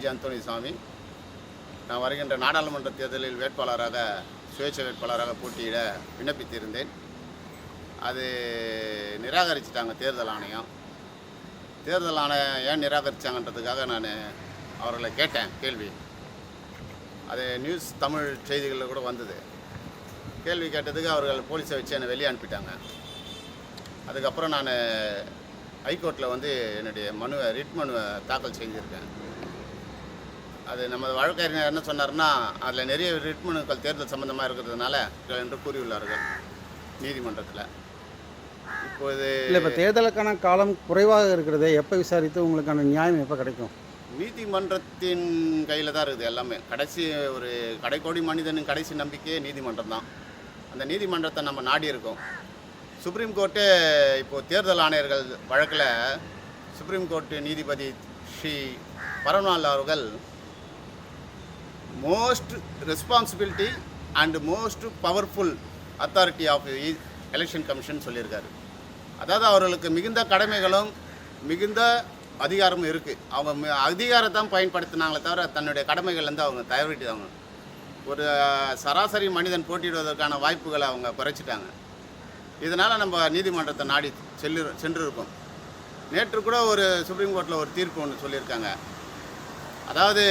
ராஜ் அந்தோணி சாமி. நான் வருகின்ற நாடாளுமன்ற தேர்தலில் வேட்பாளராக சுயேட்சை வேட்பாளராக போட்டியிட விண்ணப்பித்திருந்தேன். அது நிராகரிச்சிட்டாங்க தேர்தல் ஆணையம். தேர்தல் ஆணையம் ஏன் நிராகரிச்சாங்கன்றதுக்காக நான் அவர்களை கேட்டேன் கேள்வி. அது நியூஸ் தமிழ் செய்திகளில் கூட வந்தது. கேள்வி கேட்டதுக்கு அவர்கள் போலீஸை வச்சு என்னை வெளியே அனுப்பிட்டாங்க. அதுக்கப்புறம் நான் ஹைகோர்ட்டில் வந்து என்னுடைய மனுவை ரிட் மனுவை தாக்கல் செஞ்சுருக்கேன். அது நம்ம வழக்கறிஞர் என்ன சொன்னார்னா அதில் நிறைய ரிட் மனுக்கள் தேர்தல் சம்பந்தமாக இருக்கிறதுனால என்று கூறியுள்ளார்கள் நீதிமன்றத்தில். இப்போது இல்லை இப்போ தேர்தலுக்கான காலம் குறைவாக இருக்கிறதே எப்போ விசாரித்து உங்களுக்கான நியாயம் எப்போ கிடைக்கும்? நீதிமன்றத்தின் கையில் தான் இருக்குது எல்லாமே. கடைசி ஒரு கடைக்கோடி மனிதனின் கடைசி நம்பிக்கையே நீதிமன்றம் தான். அந்த நீதிமன்றத்தை நம்ம நாடி இருக்கோம். சுப்ரீம் கோர்ட்டு இப்போது தேர்தல் ஆணையர்கள் வழக்கில் சுப்ரீம் கோர்ட்டு நீதிபதி ஸ்ரீ பரம்லால் அவர்கள் most responsibility and most powerful authority of election commission சொல்லியிருக்காரு. அதாவது அவர்களுக்கு மிகுந்த கடமைகளும் மிகுந்த அதிகாரமும் இருக்குது அவங்க அதிகாரத்தை அதிகாரத்தான் பயன்படுத்தினாங்களே தவிர தன்னுடைய கடமைகள்லேருந்து அவங்க தவறிட்டாங்க. ஒரு சராசரி மனிதன் போட்டியிடுவதற்கான வாய்ப்புகளை அவங்க குறைச்சிட்டாங்க. இதனால் நம்ம நீதிமன்றத்தை நாடி செல்லு சென்றிருக்கோம். நேற்று கூட ஒரு சுப்ரீம் கோர்ட்டில் ஒரு தீர்ப்பு ஒன்று சொல்லியிருக்காங்க. அதாவது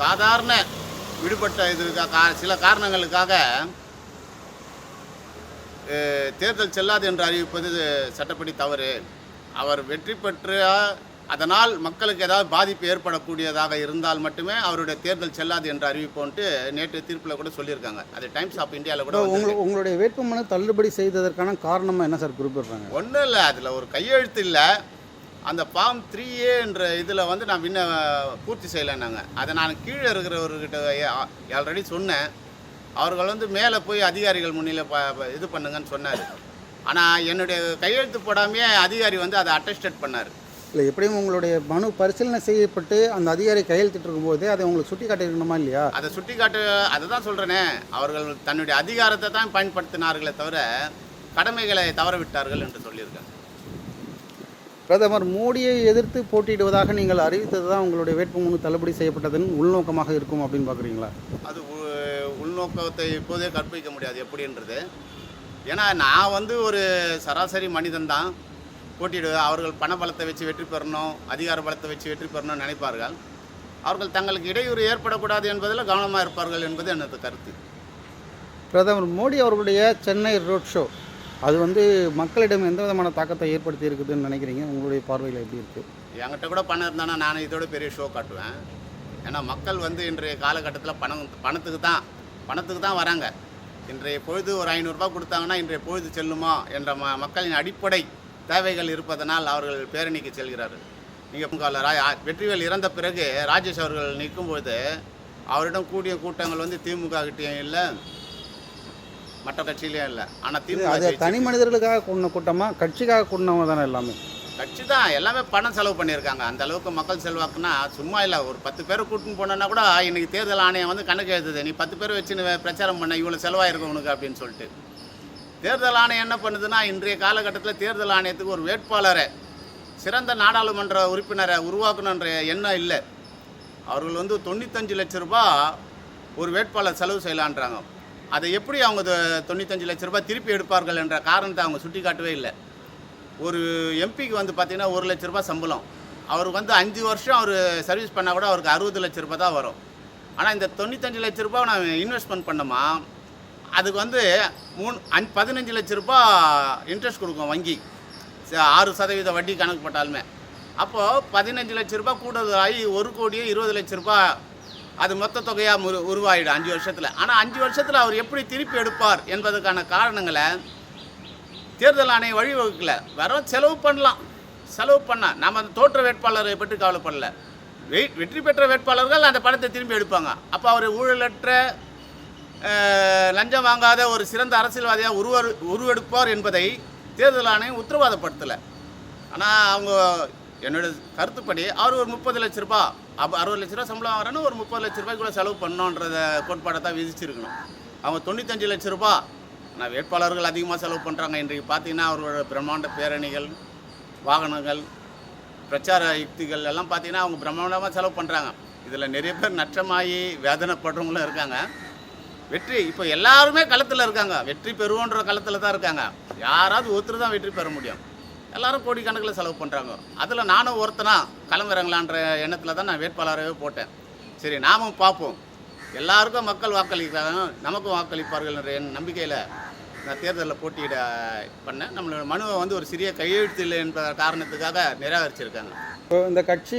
சாதாரண விடுபட்ட இதுக்காக சில காரணங்களுக்காக தேர்தல் செல்லாது என்று அறிவிப்பது சட்டப்படி தவறு. அவர் வெற்றி பெற்று அதனால் மக்களுக்கு ஏதாவது பாதிப்பு ஏற்படக்கூடியதாக இருந்தால் மட்டுமே அவருடைய தேர்தல் செல்லாது என்று அறிவிப்போன்ட்டு நேற்று தீர்ப்பில் கூட சொல்லியிருக்காங்க. அது டைம்ஸ் ஆஃப் இந்தியாவில் கூட உங்களுடைய வேட்புமனு தள்ளுபடி செய்ததற்கான காரணமாக என்ன சார் குறிப்பிடுறாங்க? ஒன்றும் இல்லை அதில் ஒரு கையெழுத்து இல்லை. அந்த ஃபார்ம் த்ரீ என்ற இதில் வந்து நான் பின்ன பூர்த்தி செய்யலைன்னாங்க. அதை நான் கீழே இருக்கிறவர்கிட்ட ஆல்ரெடி சொன்னேன். அவர்கள் வந்து மேலே போய் அதிகாரிகள் முன்னில் ப இது பண்ணுங்கன்னு சொன்னார். ஆனால் என்னுடைய கையெழுத்து போடாமையே அதிகாரி வந்து அதை அட்டஸ்டட் பண்ணார். இல்லை எப்படியும் உங்களுடைய மனு பரிசீலனை செய்யப்பட்டு அந்த அதிகாரி கையெழுத்திட்டு இருக்கும்போது அதை உங்களுக்கு சுட்டி காட்டியிருக்கணுமா இல்லையா? அதை சுட்டி காட்டு அதை தான் சொல்கிறேனே அவர்கள் தன்னுடைய அதிகாரத்தை தான் பயன்படுத்தினார்களே தவிர கடமைகளை தவற விட்டார்கள் என்று சொல்லியிருக்காங்க. பிரதமர் மோடியை எதிர்த்து போட்டியிடுவதாக நீங்கள் அறிவித்தது தான் உங்களுடைய வேட்புமனு தள்ளுபடி செய்யப்பட்டதன் உள்நோக்கமாக இருக்கும் அப்படின்னு பார்க்குறீங்களா? அது உள்நோக்கத்தை இப்போதே கற்பிக்க முடியாது. எப்படின்றது? ஏன்னா நான் வந்து ஒரு சராசரி மனிதன் தான் போட்டியிடுவேன் அவர்கள் பண பலத்தை வச்சு வெற்றி பெறணும் அதிகார பலத்தை வச்சு வெற்றி பெறணும்னு நினைப்பார்கள். அவர்கள் தங்களுக்கு இடையூறு ஏற்படக்கூடாது என்பதில் கவனமாக இருப்பார்கள் என்பது எனது கருத்து. பிரதமர் மோடி அவர்களுடைய சென்னை ரோட் ஷோ. அது வந்து மக்களிடம் எந்த விதமான தாக்கத்தை ஏற்படுத்தி இருக்குதுன்னு நினைக்கிறீங்க? உங்களுடைய பார்வையில் எப்படி இருக்குது என்கிட்ட கூட பணம் இருந்தானா நான் இதோட பெரிய ஷோ காட்டுவேன். ஏன்னா மக்கள் வந்து இன்றைய காலகட்டத்தில் பணம் பணத்துக்கு தான் பணத்துக்கு தான் வராங்க. இன்றைய பொழுது ஒரு ஐநூறுரூபா கொடுத்தாங்கன்னா இன்றைய பொழுது செல்லுமா என்ற ம மக்களின் அடிப்படை தேவைகள் இருப்பதனால் அவர்கள் பேரணிக்கு செல்கிறார்கள். நீங்கள் ரா வெற்றிவேல் இறந்த பிறகு ராஜேஷ் அவர்கள் நிற்கும்போது அவரிடம் கூடிய கூட்டங்கள் வந்து திமுக கிட்டேயும் இல்லை மற்ற கட்சியிலையும் இல்லை. ஆனால் அது திமுக தனி மனிதர்களுக்காக கூடின கூட்டமாக கட்சிக்காக கூடினவங்க தானே எல்லாமே? கட்சி தான் எல்லாமே பணம் செலவு பண்ணியிருக்காங்க. அந்த அளவுக்கு மக்கள் செல்வாக்குன்னா சும்மா இல்லை. ஒரு பத்து பேரை கூட்டின்னு போனோன்னா கூட இன்னைக்கு தேர்தல் ஆணையம் வந்து கணக்கு எழுதுது. நீ பத்து பேர் வச்சு நீ பிரச்சாரம் பண்ண இவ்வளோ செலவாயிருக்கும் உனக்கு அப்படின்னு சொல்லிட்டு. தேர்தல் ஆணையம் என்ன பண்ணுதுன்னா இன்றைய காலகட்டத்தில் தேர்தல் ஆணையத்துக்கு ஒரு வேட்பாளரை சிறந்த நாடாளுமன்ற உறுப்பினரை உருவாக்கணுன்ற எண்ணம் இல்லை. அவர்கள் வந்து தொண்ணூத்தஞ்சு லட்ச ரூபாய் ஒரு வேட்பாளர் செலவு செய்யலான்றாங்க. அதை எப்படி அவங்க தொண்ணூத்தஞ்சு லட்ச ரூபாய் திருப்பி எடுப்பார்கள் என்ற காரணத்தை அவங்க சுட்டி காட்டவே இல்லை. ஒரு எம்பிக்கு வந்து பார்த்திங்கன்னா ஒரு லட்ச ரூபாய் சம்பளம். அவருக்கு வந்து அஞ்சு வருஷம் அவர் சர்வீஸ் பண்ணால் கூட அவருக்கு அறுபது லட்ச ரூபாய் தான் வரும். ஆனால் இந்த தொண்ணூத்தஞ்சு லட்ச ரூபாய் நான் இன்வெஸ்ட்மெண்ட் பண்ணோமா அதுக்கு வந்து மூணு அஞ்சு பதினஞ்சு லட்ச ரூபாய் இன்ட்ரெஸ்ட் கொடுக்கும் வங்கி. ச- ஆறு சதவீத வட்டி கணக்கு போட்டாலுமே. அப்போது பதினஞ்சு லட்ச ரூபாய் கூடுதலாகி ஒரு கோடியே இருபது லட்ச ரூபாய் அது மொத்த தொகையாக முரு உருவாயிடும் அஞ்சு வருஷத்தில். ஆனால் அஞ்சு வருஷத்தில் அவர் எப்படி திருப்பி எடுப்பார் என்பதற்கான காரணங்களை தேர்தல் ஆணையம் வழிவகுக்கல. வெறும் செலவு பண்ணலாம். செலவு பண்ணால் நம்ம அந்த தோற்ற வேட்பாளரை பற்றி கவலைப்படல. வெற்றி பெற்ற வேட்பாளர்கள் அந்த பணத்தை திரும்பி எடுப்பாங்க. அப்போ அவர் ஊழலற்ற லஞ்சம் வாங்காத ஒரு சிறந்த அரசியல்வாதியாக உருவ உருவெடுப்பார் என்பதை தேர்தல் ஆணையம் உத்தரவாதப்படுத்தலை. ஆனால் அவங்க என்னோட கருத்துப்படி அவர் ஒரு முப்பது லட்ச ரூபாய் அப்போ அறுபது லட்ச ரூபா சம்பளம் வாங்குறேன்னு ஒரு முப்பது லட்ச ரூபாய்க்குள்ள செலவு பண்ணோன்றத கோட்பாடை தான் விதிச்சிருக்கணும். அவங்க தொண்ணூத்தஞ்சு லட்ச ரூபாய் ஆனால் வேட்பாளர்கள் அதிகமாக செலவு பண்ணுறாங்க இன்றைக்கு பார்த்தீங்கன்னா அவர்களோட பிரம்மாண்ட பேரணிகள் வாகனங்கள் பிரச்சார யுக்திகள் எல்லாம் பார்த்தீங்கன்னா அவங்க பிரம்மாண்டமாக செலவு பண்ணுறாங்க இதில் நிறைய பேர் நஷ்டமாகி வேதனைப்படுறவங்களும் இருக்காங்க. வெற்றி இப்போ எல்லாருமே களத்தில் இருக்காங்க. வெற்றி பெறுவோன்ற களத்தில் தான் இருக்காங்க. யாராவது ஒருத்தர் தான் வெற்றி பெற முடியும். எல்லாரும் கோடிக்கணக்கில் செலவு பண்ணுறாங்க அதில் நானும் ஒருத்தனா களமிறங்கலான்ற எண்ணத்தில் தான் நான் வேட்பாளராகவே போட்டேன். சரி நாமும் பார்ப்போம். எல்லாருக்கும் மக்கள் வாக்களிக்கிறாங்க நமக்கும் வாக்களிப்பார்கள்ன்ற என் நம்பிக்கையில் நான் தேர்தலில் போட்டியிட பண்ணேன். நம்மளோட மனுவை வந்து ஒரு சிறிய கையெழுத்து இல்லை என்ற காரணத்துக்காக நிராகரிச்சிருக்காங்க. இப்போ இந்த கட்சி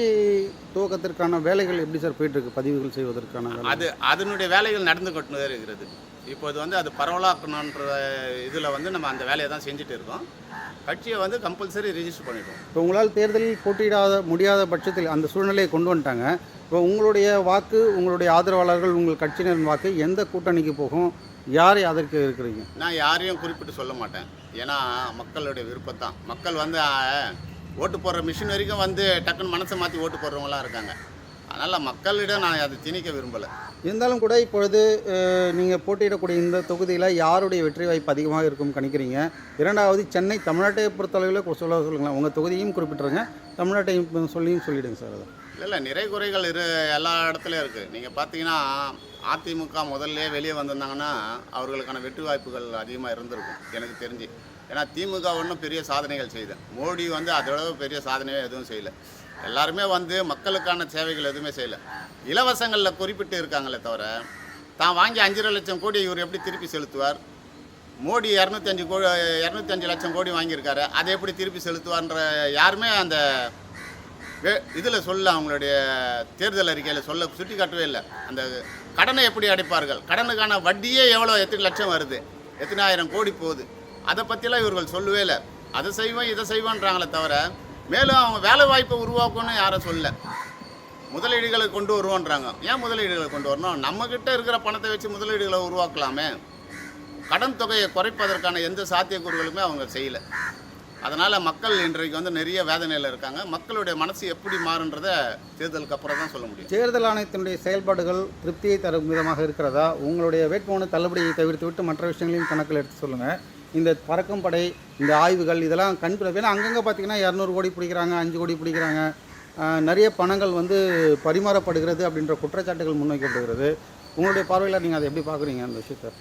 துவக்கத்திற்கான வேலைகள் எப்படி சார் போயிட்டுருக்கு பதிவுகள் செய்வதற்கான? அது அதனுடைய வேலைகள் நடந்து கொண்டு இருக்கிறது. இப்போது வந்து அது பரவலாக்கணுன்ற இதில் வந்து நம்ம அந்த வேலையை தான் செஞ்சுட்டு இருக்கோம். கட்சியை வந்து கம்பல்சரி ரெஜிஸ்டர் பண்ணிடுவோம். இப்போ உங்களால் தேர்தலில் போட்டியிடாத முடியாத பட்சத்தில் அந்த சூழ்நிலையை கொண்டு வந்துட்டாங்க. இப்போ உங்களுடைய வாக்கு உங்களுடைய ஆதரவாளர்கள் உங்கள் கட்சியினரின் வாக்கு எந்த கூட்டணிக்கு போகும்? யாரை ஆதரிக்க இருக்கிறீங்க? நான் யாரையும் குறிப்பிட்டு சொல்ல மாட்டேன். ஏன்னா மக்களுடைய விருப்பம் தான் மக்கள் வந்து ஓட்டு போடுற மிஷின் வரைக்கும் வந்து டக்குன்னு மனசை மாற்றி ஓட்டு போடுறவங்களாம் இருக்காங்க. அதனால் மக்களிடம் நான் அதை திணிக்க விரும்பலை. இருந்தாலும் கூட இப்பொழுது நீங்கள் போட்டியிடக்கூடிய இந்த தொகுதியில் யாருடைய வெற்றி வாய்ப்பு அதிகமாக இருக்கும் கணிக்கிறீங்க? இரண்டாவது சென்னை தமிழ்நாட்டை பொறுத்தளவில் சொல்ல சொல்லுங்களேன். உங்கள் தொகுதியும் குறிப்பிட்டுருங்க. தமிழ்நாட்டையும் சொல்லியும் சொல்லிவிடுங்க சார் அதை. இல்லை இல்லை. நிறை குறைகள் இரு எல்லா இடத்துலையும் இருக்குது நீங்கள் பார்த்தீங்கன்னா அதிமுக முதல்ல வெளியே வந்திருந்தாங்கன்னா அவர்களுக்கான வெற்றி வாய்ப்புகள் அதிகமாக இருந்திருக்கும். எனக்கு தெரிஞ்சு. ஏன்னா திமுக ஒன்றும் பெரிய சாதனைகள் செய்யுது மோடி வந்து அதோட பெரிய சாதனையே எதுவும் செய்யலை. எல்லாருமே வந்து மக்களுக்கான சேவைகள் எதுவுமே செய்யலை. இலவசங்களில் குறிப்பிட்டு இருக்காங்களே தவிர தான் வாங்கி அஞ்சரை லட்சம் கோடி இவர் எப்படி திருப்பி செலுத்துவார்? மோடி இரநூத்தஞ்சு கோடி இரநூத்தஞ்சு லட்சம் கோடி வாங்கியிருக்காரு. அதை எப்படி திருப்பி செலுத்துவார்ன்ற யாருமே அந்த இதில் சொல்ல அவங்களுடைய தேர்தல் அறிக்கையில் சொல்ல சுட்டி காட்டவே இல்லை. அந்த கடனை எப்படி அடைப்பார்கள்? கடனுக்கான வட்டியே எவ்வளோ? எத்தனை லட்சம் வருது? எத்தனை ஆயிரம் கோடி போகுது? அதை பற்றிலாம் இவர்கள் சொல்லவே இல்லை. அதை செய்வோம் இதை செய்வோன்றாங்களே தவிர மேலும் அவங்க வேலை வாய்ப்பை உருவாக்கணும்னு யாரும் சொல்ல முதலீடுகளை கொண்டு வருவோன்றாங்க. ஏன் முதலீடுகளை கொண்டு வரணும்? நம்மக்கிட்ட இருக்கிற பணத்தை வச்சு முதலீடுகளை உருவாக்கலாமே. கடன் தொகையை குறைப்பதற்கான எந்த சாத்தியக்கூறுகளுமே அவங்க செய்யலை. அதனால் மக்கள் இன்றைக்கு வந்து நிறைய வேதனையில் இருக்காங்க. மக்களுடைய மனசு எப்படி மாறுன்றதை தேர்தலுக்கு அப்புறம் தான் சொல்ல முடியும். தேர்தல் ஆணையத்தினுடைய செயல்பாடுகள் திருப்தியை தரும் விதமாக இருக்கிறதா? உங்களுடைய வேட்புமனு தள்ளுபடியை தவிர்த்து விட்டு மற்ற விஷயங்களையும் கணக்கில் எடுத்து சொல்லுங்கள் இந்த பறக்கும் படை இந்த ஆய்வுகள் இதெல்லாம் கண்பிடிப்பு ஏன்னா அங்கங்கே பார்த்தீங்கன்னா இரநூறு கோடி பிடிக்கிறாங்க அஞ்சு கோடி பிடிக்கிறாங்க. நிறைய பணங்கள் வந்து பரிமாறப்படுகிறது அப்படின்ற குற்றச்சாட்டுகள் முன்வைக்கப்படுகிறது. உங்களுடைய பார்வையில் நீங்கள் அதை எப்படி பார்க்குறீங்க அந்த விஷயத்தை?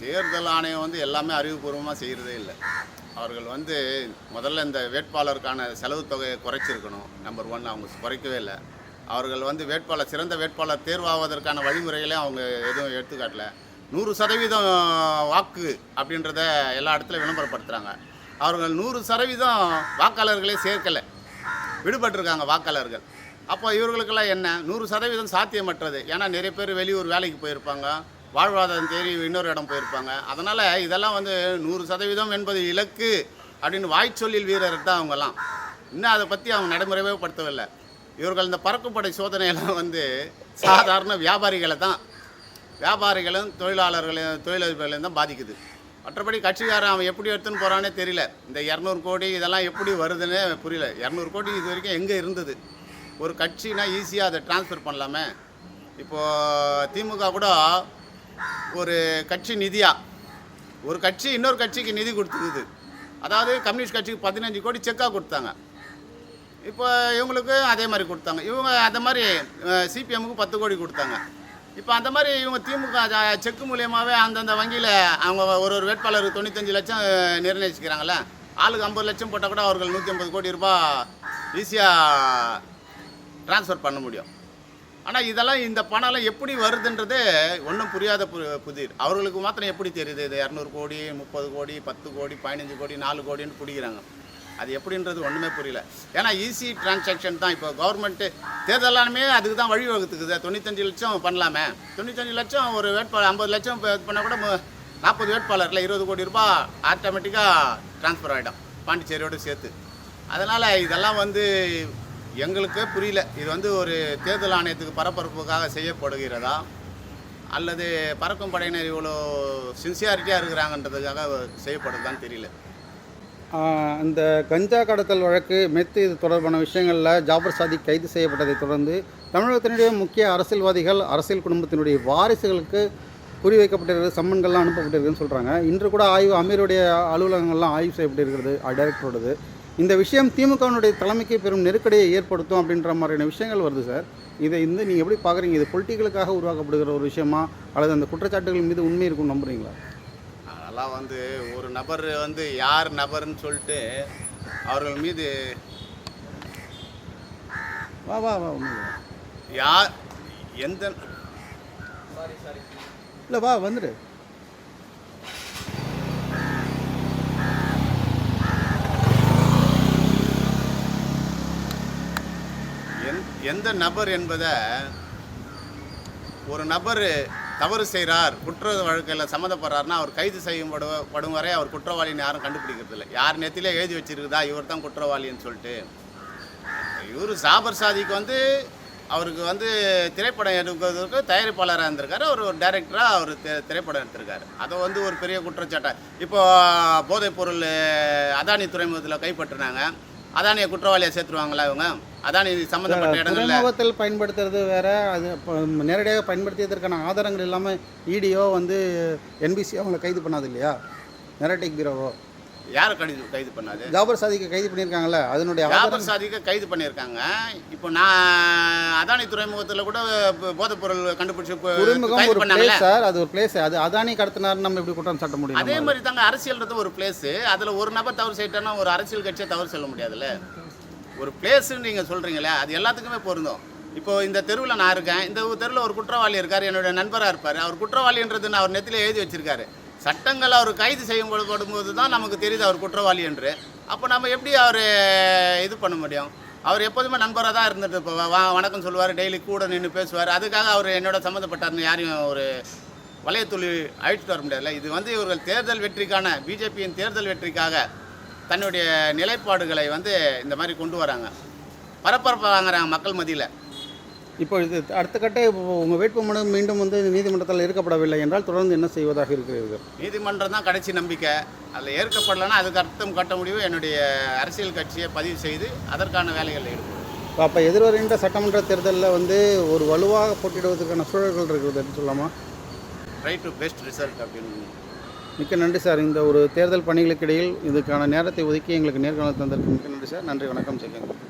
தேர்தல் ஆணையம் வந்து எல்லாமே அறிவுபூர்வமாக செய்கிறதே இல்லை. அவர்கள் வந்து முதல்ல இந்த வேட்பாளருக்கான செலவு தொகையை குறைச்சிருக்கணும் நம்பர் ஒன் அவங்க குறைக்கவே இல்லை. அவர்கள் வந்து வேட்பாளர் சிறந்த வேட்பாளர் தேர்வாவதற்கான வழிமுறைகளையும் அவங்க எதுவும் எடுத்துக்காட்டல. நூறு சதவீதம் வாக்கு அப்படின்றத எல்லா இடத்துலையும் விளம்பரப்படுத்துகிறாங்க அவர்கள் நூறு சதவீதம் வாக்காளர்களே சேர்க்கலை. விடுபட்டிருக்காங்க வாக்காளர்கள். அப்போ இவர்களுக்கெல்லாம் என்ன? நூறு சதவீதம் சாத்தியமற்றது. ஏன்னா நிறைய பேர் வெளியூர் வேலைக்கு போயிருப்பாங்க. வாழ்வாதாரம் தேடி இன்னொரு இடம் போயிருப்பாங்க. அதனால் இதெல்லாம் வந்து நூறு சதவீதம் என்பது இலக்கு அப்படின்னு வாய்ச்சொல்லில் வீரர் தான் அவங்கெல்லாம். இன்னும் அதை பற்றி அவங்க நடைமுறைவே படுத்தவில்லை. இவர்கள் இந்த பறக்குப்படை சோதனையெல்லாம் வந்து சாதாரண வியாபாரிகளை தான் வியாபாரிகளும் தொழிலாளர்களையும் தொழிலதிபர்களையும் தான் பாதிக்குது. மற்றபடி கட்சிக்காரன் அவன் எப்படி எடுத்துன்னு போகிறானே தெரியல. இந்த இரநூறு கோடி இதெல்லாம் எப்படி வருதுன்னே புரியல. இரநூறு கோடி இது வரைக்கும் எங்கே இருந்தது? ஒரு கட்சினா ஈஸியாக அதை ட்ரான்ஸ்ஃபர் பண்ணலாமே. இப்போது திமுக கூட ஒரு கட்சி நிதியாக ஒரு கட்சி இன்னொரு கட்சிக்கு நிதி கொடுத்துருக்குது அதாவது கம்யூனிஸ்ட் கட்சிக்கு பதினஞ்சு கோடி செக்காக கொடுத்தாங்க. இப்போ இவங்களுக்கு அதே மாதிரி கொடுத்தாங்க. இவங்க அதை மாதிரி சிபிஎம்முக்கு பத்து கோடி கொடுத்தாங்க. இப்போ அந்த மாதிரி இவங்க திமுக செக் செக்கு மூலியமாகவே அந்தந்த வங்கியில் அவங்க ஒரு ஒரு வேட்பாளருக்கு தொண்ணூத்தஞ்சு லட்சம் அஹ், ஆளுக்கு ஐம்பது லட்சம் போட்டால் கூட அவர்கள் நூற்றி ஐம்பது கோடி ரூபாய் ஈஸியாக ட்ரான்ஸ்ஃபர் பண்ண முடியும். ஆனால் இதெல்லாம் இந்த பணம்லாம் எப்படி வருதுன்றது ஒன்றும் புரியாத பு புதிர். அவர்களுக்கு மாத்திரம் எப்படி தெரியுது? இது இரநூறு கோடி முப்பது கோடி பத்து கோடி பதினஞ்சு கோடி நாலு கோடின்னு பிடிக்கிறாங்க. அது எப்படின்றது ஒன்றுமே புரியல. ஏன்னா ஈஸி டிரான்சாக்ஷன் தான். இப்போ கவர்மெண்ட்டு தேர்தலாலுமே அதுக்கு தான் வழிவகுத்துக்குது. தொண்ணூத்தஞ்சு லட்சம் பண்ணலாமே. தொண்ணூத்தஞ்சு லட்சம் ஒரு வேட்பாளர் ஐம்பது லட்சம் இப்போ இது பண்ணால் கூட மு- நாற்பது வேட்பாளரில் இருபது கோடி ரூபாய் ஆட்டோமேட்டிக்காக ட்ரான்ஸ்ஃபர் ஆகிடும் பாண்டிச்சேரியோடு சேர்த்து. அதனால் இதெல்லாம் வந்து எங்களுக்கே புரியல. இது வந்து ஒரு தேர்தல் ஆணையத்துக்கு பரபரப்புக்காக செய்யப்படுகிறதா? அல்லது பறக்கும் படையினர் இவ்வளோ சின்சியாரிட்டியாக இருக்கிறாங்கன்றதுக்காக செய்யப்படுறதான்னு தெரியல. இந்த கஞ்சா கடத்தல் வழக்கு மெத்து இது தொடர்பான விஷயங்களில் ஜாபர் சாதிக் கைது செய்யப்பட்டதை தொடர்ந்து தமிழகத்தினுடைய முக்கிய அரசியல்வாதிகள் அரசியல் குடும்பத்தினுடைய வாரிசுகளுக்கு குறிவைக்கப்பட்டிருக்கிறது சம்மன்கள்லாம் அனுப்பப்பட்டிருக்குன்னு சொல்கிறாங்க இன்று கூட ஆய்வு அமீருடைய அலுவலகங்கள்லாம் ஆய்வு செய்யப்பட்டிருக்கிறது டைரக்டரோடது இந்த விஷயம் திமுகவினுடைய தலைமைக்கு பெரும் நெருக்கடியை ஏற்படுத்தும் அப்படின்ற மாதிரியான விஷயங்கள் வருது சார். இதை வந்து நீங்கள் எப்படி பார்க்குறீங்க? இது பொலிட்டிக்கலுக்காக உருவாக்கப்படுகிற ஒரு விஷயமா? அல்லது அந்த குற்றச்சாட்டுகள் மீது உண்மை இருக்கும் நம்புறீங்களா? அதெல்லாம் வந்து ஒரு நபர் வந்து யார் நபர்னு சொல்லிட்டு அவர்கள் மீது வா வா வா யார் எந்த இல்லை வா வந்துடு எந்- எந்த நபர் என்பதை ஒரு நபர் தவறு செய்கிறார் குற்ற வழக்கில் சம்மந்தப்படுறாருன்னா அவர் கைது செய்யப்படு படும் வரை அவர் குற்றவாளின்னு யாரும் கண்டுபிடிக்கிறது இல்லை யார் நேத்திலே எழுதி வச்சிருக்குதா இவர் தான் குற்றவாளின்னு சொல்லிட்டு. இவர் சாபர் சாதிக்கு வந்து அவருக்கு வந்து திரைப்படம் எடுக்கிறதுக்கு தயாரிப்பாளராக இருந்திருக்காரு. அவர் ஒரு டைரக்டராக அவர் திரைப்படம் எடுத்திருக்காரு. அதை வந்து ஒரு பெரிய குற்றச்சாட்டை இப்போது போதைப்பொருள் அதானி துறைமுகத்தில் கைப்பற்றினாங்க. அதானியை குற்றவாளியை சேர்த்துருவாங்களா இவங்க? அதானி சம்மந்தப்பட்ட இடங்கள்ல. துறைமுகத்தில் பயன்படுத்துறது வேற அது நேரடியாக பயன்படுத்தியதற்கான ஆதாரங்கள் இல்லாமல் இடியோ வந்து என்பிசி அவங்களை கைது பண்ணாது இல்லையா? நெரட்டிக் பீரோவோ யாரை கைது கைது பண்ணாது ஜாபர் சாதிக்கு கைது பண்ணியிருக்காங்கல்ல அதனுடைய ஜாபர் சாதிக்க கைது பண்ணியிருக்காங்க. இப்போ நான் அதானி துறைமுகத்தில் கூட போதைப் பொருள் கண்டுபிடிச்சு துறைமுகம் ஒரு பிளேஸ் சார் அது ஒரு பிளேஸ் அது அதானி கடத்தினாருன்னு நம்ம எப்படி குற்றம் சாட்ட முடியும் அதே? மாதிரி தாங்க அரசியல்ன்றது ஒரு பிளேஸ் அதில் ஒரு நபர் தவறு செய்யிட்டோன்னா ஒரு அரசியல் கட்சியை தவறு சொல்ல முடியாதுல்ல? ஒரு பிளேஸ்ன்னு நீங்கள் சொல்கிறீங்களே அது எல்லாத்துக்குமே பொருந்தும். இப்போ இந்த தெருவில் நான் இருக்கேன். இந்த தெருவில் ஒரு குற்றவாளி இருக்கார் என்னுடைய நண்பராக இருப்பார். அவர் குற்றவாளின்றது நான் அவர் நெத்தில எழுதி வச்சிருக்காரு. சட்டங்கள் அவர் கைது செய்யப்படும் போது தான் நமக்கு தெரியுது அவர் குற்றவாளி என்று. அப்போ நம்ம எப்படி அவர் இது பண்ண முடியும்? அவர் எப்போதுமே நண்பராக தான் இருந்துட்டு இப்போ வா வணக்கம் சொல்லுவார் டெய்லி கூட நின்று பேசுவார். அதுக்காக அவர் என்னோட சம்மந்தப்பட்டார்னு யாரையும் ஒரு வளையத்துள்ளி அழிச்சிட்டு வர முடியாதுல்ல? இது வந்து இவர்கள் தேர்தல் வெற்றிக்கான பிஜேபியின் தேர்தல் வெற்றிக்காக தன்னுடைய நிலைப்பாடுகளை வந்து இந்த மாதிரி கொண்டு வராங்க. பரபரப்பை வாங்குறாங்க மக்கள் மத்தியில். இப்போ இது அடுத்த கட்ட இப்போ உங்கள் வேட்புமனு மீண்டும் வந்து நீதிமன்றத்தில் இருக்கப்படவில்லை என்றால் தொடர்ந்து என்ன செய்வதாக இருக்கிறீர்கள்? நீதிமன்றம் தான் கடைசி நம்பிக்கை. அதில் ஏற்கப்படலைன்னா அதுக்கு அர்த்தம் கட்ட முடிவு என்னுடைய அரசியல் கட்சியை பதிவு செய்து அதற்கான வேலைகளில் ஈடுபடும் அப்போ எதிர்வருகின்ற சட்டமன்ற தேர்தலில் வந்து ஒரு வலுவாக போட்டியிடுவதற்கான சூழல்கள் இருக்குது அப்படின்னு சொல்லாமா ட்ரை டு பெஸ்ட் ரிசல்ட் அப்படின்னு. மிக்க நன்றி சார். இந்த ஒரு தேர்தல் பணிகளுக்கு இடையில் இதுக்கான நேரத்தை ஒதுக்கி எங்களுக்கு நேர்காணல் தந்ததற்கு மிக்க நன்றி சார். நன்றி வணக்கம். சேகன்